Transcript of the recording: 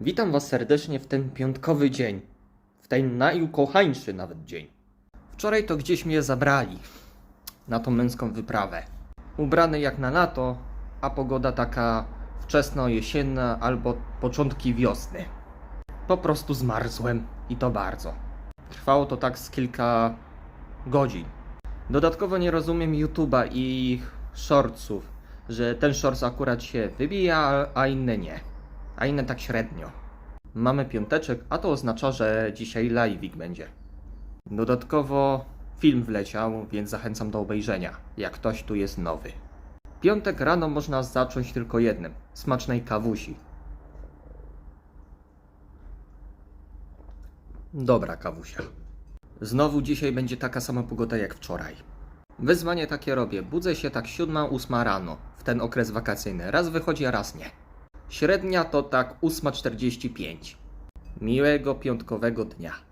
Witam Was serdecznie w ten piątkowy dzień. W ten najukochańszy nawet dzień. Wczoraj to gdzieś mnie zabrali na tą męską wyprawę. Ubrany jak na lato, a pogoda taka wczesno-jesienna albo początki wiosny. Po prostu zmarzłem i to bardzo. Trwało to tak z kilka godzin. Dodatkowo nie rozumiem YouTube'a i shortsów, że ten shorts akurat się wybija, a inne nie. A inne tak średnio. Mamy piąteczek, a to oznacza, że dzisiaj live'ik będzie. Dodatkowo film wleciał, więc zachęcam do obejrzenia, jak ktoś tu jest nowy. Piątek rano można zacząć tylko jednym smacznej kawusi. Dobra kawusia. Znowu dzisiaj będzie taka sama pogoda jak wczoraj. Wyzwanie takie robię. Budzę się tak 7-8 rano w ten okres wakacyjny. Raz wychodzi, a raz nie. Średnia to tak 8.45. Miłego piątkowego dnia.